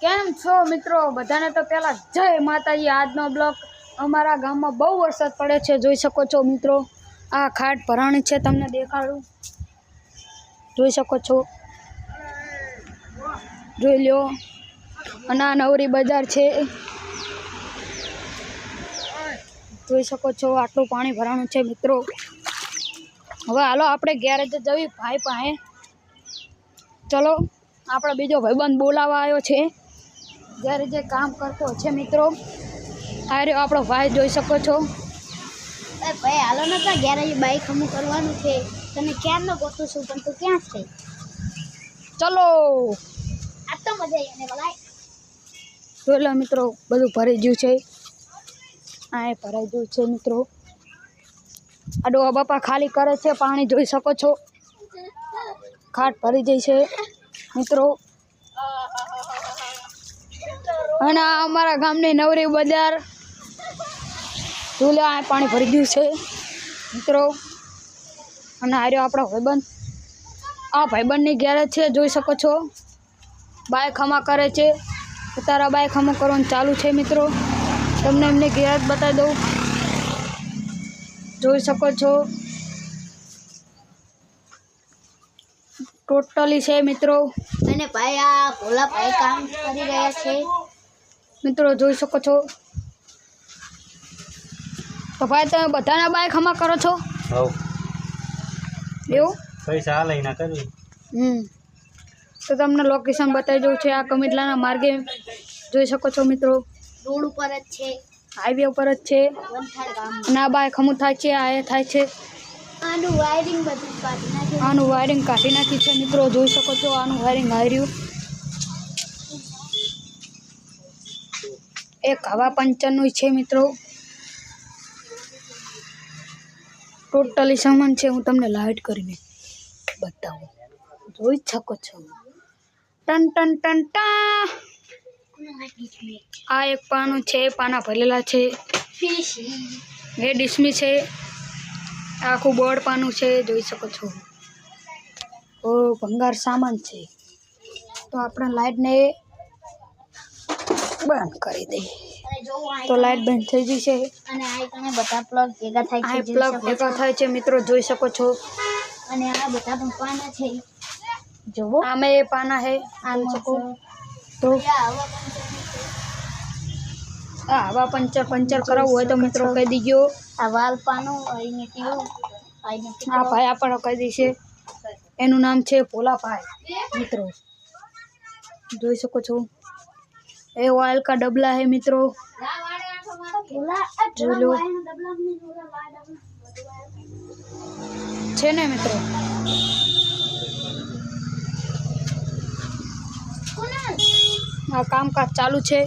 કેમ છો મિત્રો? બધાને તો પહેલાં જય માતાજી, આજનો બ્લોક અમારા ગામમાં બહુ વરસાદ પડે છે, જોઈ શકો છો મિત્રો. આ ખાટ ભરાણી છે, તમને દેખાડું. જોઈ શકો છો. જોઈ લ્યો. અને આ નવરી બજાર છે. જોઈ શકો છો, આટલું પાણી ભરાણું છે મિત્રો. હવે હાલો, આપણે ગેરેજ જવી, ભાઈ પાસે. ચલો આપણો બીજો ભાઈબંધ બોલાવવા આવ્યો છે. જ્યારે જે કામ કરતો છે મિત્રો આ રહ્યો આપણો ભાઈ જોઈ શકો છો. ભાઈ હાલો ને તો ગેરેજ બાઈક અમુક કરવાનું છે. તને ક્યાં ન ગોતું છું પણ તું ક્યાં છે? ચલો. આ તો મજા આવી અને ભલાઈ. જોઈ લો મિત્રો બધું ભરાઈ ગયું છે. આ એ ભરાઈ ગયું છે મિત્રો. આ ડોહા બાપા ખાલી કરે છે પાણી જોઈ શકો છો. ખાટ ભરી જાય છે મિત્રો. અને અમારા ગામની નવરી બજાર. આ પાણી ભરી ગયું છે, મિત્રો. અને હાર્યો આપણો ભાઈબંધ. આ ભાઈબંધની ગેરેજ છે, જોઈ શકો છો. બાઇક હમા કરે છે. તારા બાઇક હમો કરવાનું ચાલુ છે, મિત્રો. તમને એમની ગેરેજ બતાવી દઉં. જોઈ શકો છો. ટોટલી છે, મિત્રો. અને ભાઈ આ ભોલા ભાઈ કામ કરી રહ્યા છે. મિત્રો જોઈ શકો છો. તો ભાઈ તમે બધાના બાઇક હમા કરો છો? એવું? પૈસા હાલે કરવી. હમ. તો તમને લોકેશન બતાવી દઉં છે આ કમિટલાના માર્ગે. જોઈ શકો છો મિત્રો. રોડ ઉપર જ છે. હાઈવે ઉપર જ છે. અને આ બાઇક હમું થાય છે આ થાય છે. આનું વાયરિંગ બધું કાઢી નાખ્યું. આનું વાયરિંગ કાઢી નાખ્યું છે મિત્રો જોઈ શકો છો આનું વાયરિંગ હાર્યું. એક હવા પંચરનું છે મિત્રો. ટોટલી સામાન છે, હું તમને લાઇટ કરીને બતાવું. જોઈ શકો છો. ટન ટન ટન, ટા! આ એક પાનું છે, પાના ભરેલા છે. બે ડિસ્મી છે. આખું બોર્ડ પાનું છે, જોઈ શકો છો. ઓ, ભંગાર સામાન છે. તો આપણે લાઇટને બંધ કરી દઈએ તો લાઇટ બંધ થઈ ગઈ છે. અને આ બધા પ્લગ ભેગા થાય છે પ્લગ ભેગા થાય છે મિત્રો જોઈ શકો છો. અને આ બધા પંપાના છે. જુઓ આમે એ પાના છે આ શકો. તો? આ હવા પંપ આ હવા પંચર પંચર કરાવવું હોય તો મિત્રો કહી દીજો. આ વાલ પાનું આ ભાઈ આપણને કહી દેશે એનું નામ છે ભોલાભાઈ મિત્રો. જોઈ શકો છો. એ ડબલા મને જોડા વાયર ડબલા છે ને મિત્રો? આ કામકાજ ચાલુ છે.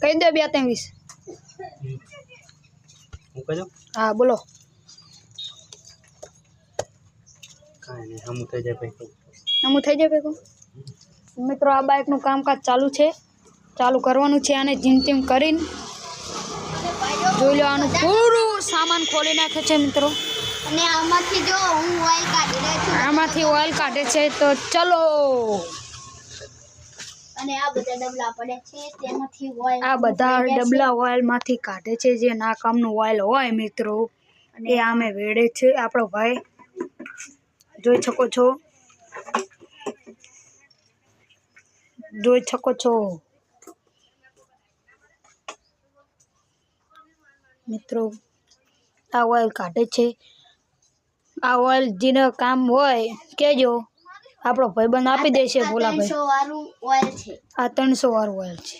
કહી દે બે ત્રેવીસ હા બોલો. કાંઈ નહીં હમું થઈ જાય ભાઈ. આમ થઈ જાય ભેગું મિત્રો આ બાઇકનું કામકાજ ચાલુ છે. ચાલુ કરવાનું છે અને જીમ તીમ કરીને જોઈ લો આનું પૂરું સામાન ખોલી નાખે છે મિત્રો. અને આમાંથી જો હું ઓઇલ કાઢી છું. આમાંથી ઓઇલ કાઢે છે તો ચલો. અને આ બધા ડબલા પડે છે તેમાંથી ઓઇલ આ બધા ડબલા ઓઇલમાંથી કાઢે છે જે ના કામનું ઓઇલ હોય મિત્રો. એ આમે વેડે છે આપણો ભાઈ. જોઈ શકો છો. જોઈ શકો છો મિત્રો આ ઓઇલ કાઢે છે. આ ઓઇલ જેને કામ હોય કેજો. આપણો ભાઈબંધ આપી દેશે ભોલાભાઈ આ ત્રણસો વાળું ઓઇલ છે.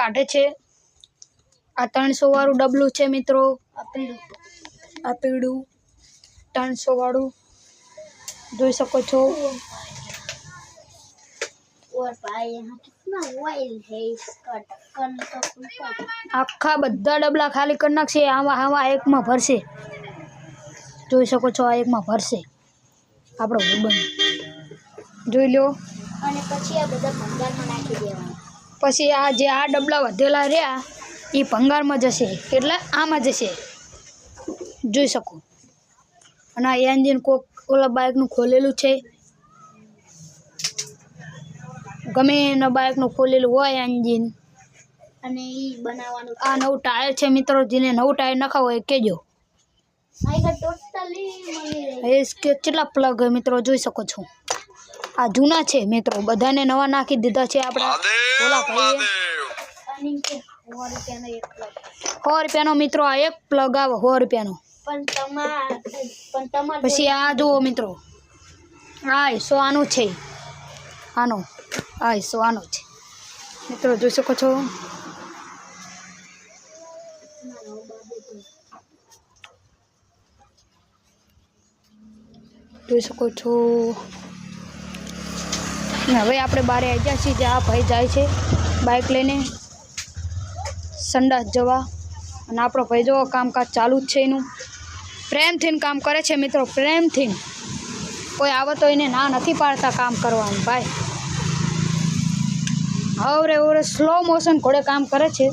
કાઢે છે. આ ત્રણસો વાળું ડબલું છે મિત્રો. આ પીળું. ત્રણસો વાળું. જોઈ શકો છો. આખા બધા ડબલા ખાલી કરી નાખશે. આમાં આમાં એકમાં ભરશે. જોઈ શકો છો આ એકમાં ભરશે. આપણો ભૂબન જોઈ લો. અને પછી આ બધા નાખી દેવાના. પછી આ જે આ ડબલા વધેલા રહ્યા એ ભંગારમાં જશે એટલે આમાં જશે. જોઈ શકો. અને આ એન્જિન કોક ઓલા બાઇકનું ખોલેલું છે. ગમે એના બાઇકનું ખોલેલું હોય એન્જિન. અને એ બનાવવાનું આ નવું ટાયર છે મિત્રો જેને નવું ટાયર નખાવું હોય એ કહેજો. એ કેટલા પ્લગ મિત્રો જોઈ શકો છો. આ જૂના છે મિત્રો બધાને નવા નાખી દીધા છે આપણા ઓલા ભાઈએ. સો રૂપિયાનો મિત્રો આ એક પ્લગ આવે સો રૂપિયાનો. પછી આ જુઓ મિત્રો. આ સો આનું છે. આનો. આ સો આનો છે. મિત્રો જોઈ શકો છો? જોઈ શકો છો? હવે આપણે બારે આવી ગયા છીએ જે આ ભાઈ જાય છે બાઇક લઈને. સંડાસ જવા અને આપણો ભાઈ જો કામકાજ ચાલુ જ છે એનું. પ્રેમથી કામ કરે છે મિત્રો પ્રેમથી કોઈ આવે તો એને ના નથી પાડતા કામ કરવાનું, ભાઈ. હવે ઓરે સ્લો મોશન ઘોડે કામ કરે છે.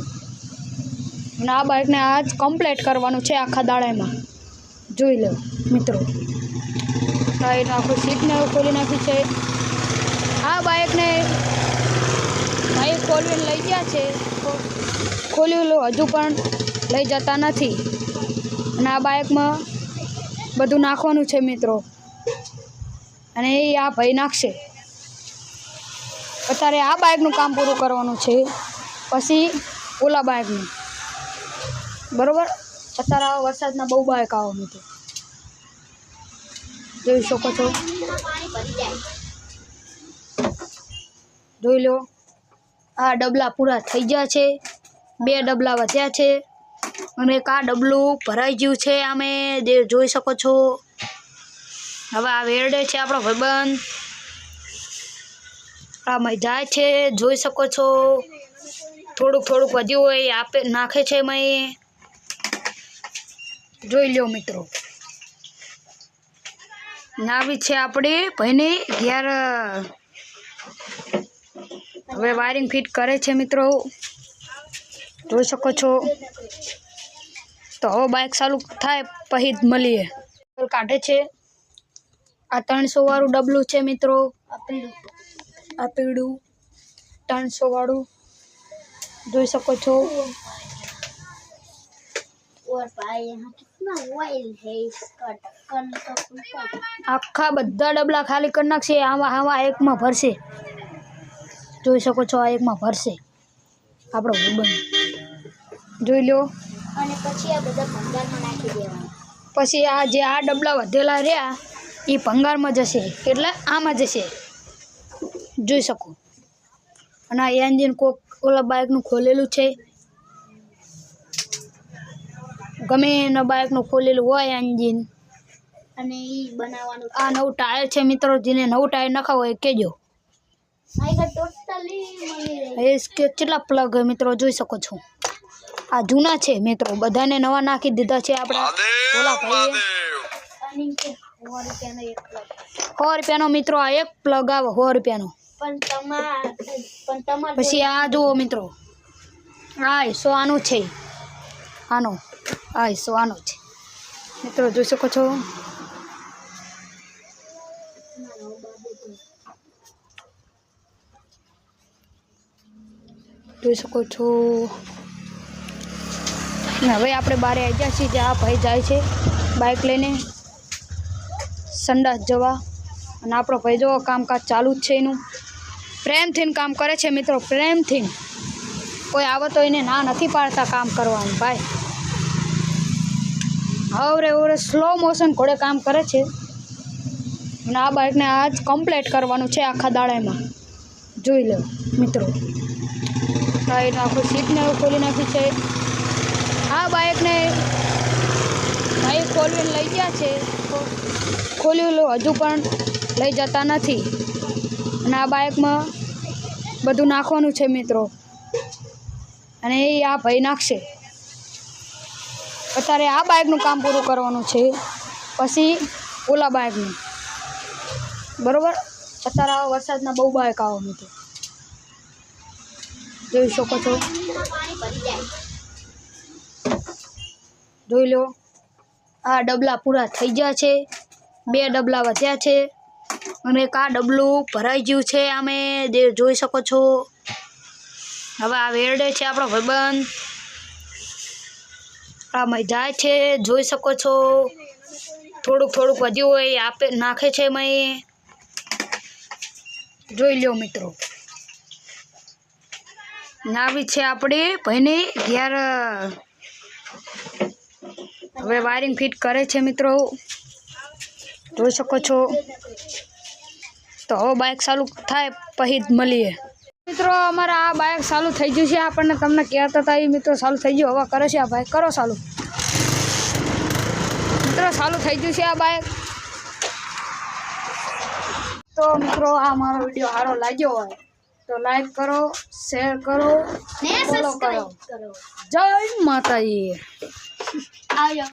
અને આ બાઇકને આજ કમ્પ્લીટ કરવાનું છે આખા દાડામાં. જોઈ લો, મિત્રો. એનું આખું સીટને એવું ખોલી નાખ્યું છે. આ બાઇકને ભાઈ ખોલવીને લઈ ગયા છે. તો ખોલ્યું હજુ પણ લઈ જતા નથી. અને આ બાઇકમાં બધું નાખવાનું છે મિત્રો. અને એ આ ભાઈ નાખશે. અત્યારે આ બાઇકનું કામ પૂરું કરવાનું છે. પછી ઓલા બાઇકનું બરોબર? અત્યારે આ વરસાદના બહુ બાઇક આવો મિત્રો. જોઈ શકો છો. જોઈ લો. આ ડબલા પૂરા થઈ ગયા છે. બે ડબલા વધ્યા છે. અને એક આ ડબલું ભરાઈ ગયું છે આમે, જે જોઈ શકો છો. હવે આ વેરડે છે આપણો ભાઈબંધ. આમાં જાય છે, જોઈ શકો છો. થોડુંક થોડુંક વધ્યું હોય આપે, નાખે છે એમાં જોઈ લો મિત્રો. નાવી છે આપણે ભાઈને ઘેર હવે વાયરિંગ ફિટ કરે છે મિત્રો. જોઈ શકો છો. તો હવે બાઇક ચાલુ થાય, પછી જ મળીએ. કાઢે છે. આ ત્રણસો વાળું ડબલું છે મિત્રો. આ પીળું. ત્રણસો વાળું. જોઈ શકો છો. આખા બધા ડબલા ખાલી કરી નાખશે. આમાં આમાં એકમાં ભરશે. જોઈ શકો છો, આ એકમાં ભરશે. આપણો બને જોઈ લો અને પછી આ બધા ભંગારમાં નાખી દેવાના. પછી આ જે આ ડબલા વધેલા રહ્યા એ ભંગારમાં જશે. એટલે આમાં જશે. જોઈ શકો. અને આ એન્જિન કોક ઓલા બાઇકનું ખોલેલું છે. ગમે એના બાઇકનું ખોલેલું હોય એન્જિન. અને એ બનાવવાનું આ નવું ટાયર છે મિત્રો જેને નવું ટાયર નખાવો એ કહેજો. એ કેટલા પ્લગ મિત્રો જોઈ શકો છો. આ જૂના છે મિત્રો બધાને નવા નાખી દીધા છે આપણા. ઓલા ભાઈએ. સો રૂપિયાનો મિત્રો આ એક પ્લગ આવો સો રૂપિયાનો. પણ તમાર પણ પછી આ જુઓ મિત્રો આ સો આનું છે. આનો આ સો આનો છે. મિત્રો જોઈ શકો છો? જોઈ શકો છો? હવે આપણે બારે આવી ગયા છીએ જ્યાં ભાઈ જાય છે બાઇક લઈને સંડાસ જવા. અને આપણો ભાઈ જો કામકાજ ચાલુ જ છે એનું. પ્રેમથી કામ કરે છે મિત્રો પ્રેમથી કોઈ આવે તો એને ના નથી પાડતા કામ કરવાનું, ભાઈ. હવે હવે સ્લો મોશન ઘોડે કામ કરે છે. અને આ બાઇકને આજ કમ્પ્લીટ કરવાનું છે આખા દાડામાં. જોઈ લો, મિત્રો. એનું આખું સીટને એવું ખોલી નાખ્યું છે. આ બાઇકને ભાઈ ખોલવીને લઈ ગયા છે. ખોલ્યું હજુ પણ લઈ જતા નથી. અને આ બાઇકમાં બધું નાખવાનું છે મિત્રો. અને એ આ ભાઈ નાખશે. અત્યારે આ બાઇકનું કામ પૂરું કરવાનું છે. પછી ઓલા બાઇકનું બરોબર? અત્યારે આવા વરસાદના બહુ બાઇક આવો મિત્રો. જોઈ શકો છો. જોઈ લો. આ ડબલા પૂરા થઈ ગયા છે. બે ડબલા વધ્યા છે. અને એક આ ડબલું ભરાઈ ગયું છે અમે જે જોઈ શકો છો. હવે આ વેરડે છે આપણો ભાઈબંધ. આ જાય છે, જોઈ શકો છો. થોડુંક થોડુંક વધ્યું હોય, આપે, નાખે છે મય જોઈ લ્યો મિત્રો. નાવી છે આપણે ભાઈને ઘેર હવે વાયરિંગ ફિટ કરે છે મિત્રો. જોઈ શકો છો. તો હવે બાઇક ચાલુ થાય પછી જ મળીએ. મિત્રો અમારા આ બાઇક ચાલુ થઈ ગયું છે. આપણને તમને કહેતા હતા એ મિત્રો ચાલુ થઈ ગયું હવે કરે છે આ બાઇક કરો ચાલુ. મિત્રો ચાલુ થઈ ગયું છે આ બાઇક તો મિત્રો આ મારો વીડિયો સારો લાગ્યો હોય તો લાઈક કરો શેર કરો ફોલો કરો. કરો. જય માતાજી. 哎呦。